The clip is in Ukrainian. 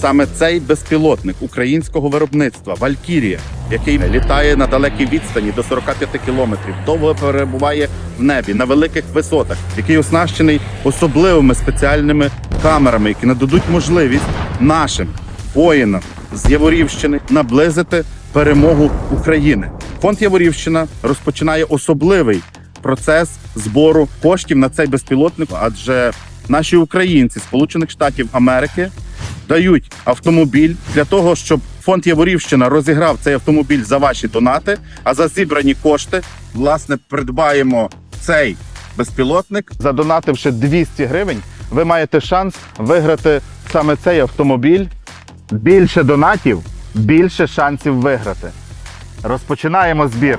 саме цей безпілотник українського виробництва Валькірія, який літає на далекій відстані до 45 кілометрів, довго перебуває в небі на великих висотах, який оснащений особливими спеціальними камерами, які нададуть можливість нашим воїнам з Яворівщини наблизити перемогу України. Фонд Яворівщина розпочинає особливий процес збору коштів на цей безпілотник, адже наші українці Сполучених Штатів Америки дають автомобіль для того, щоб фонд Яворівщина розіграв цей автомобіль за ваші донати. А за зібрані кошти, власне, придбаємо цей безпілотник. Задонативши 200 гривень, ви маєте шанс виграти саме цей автомобіль. Більше донатів, більше шансів виграти. Розпочинаємо збір.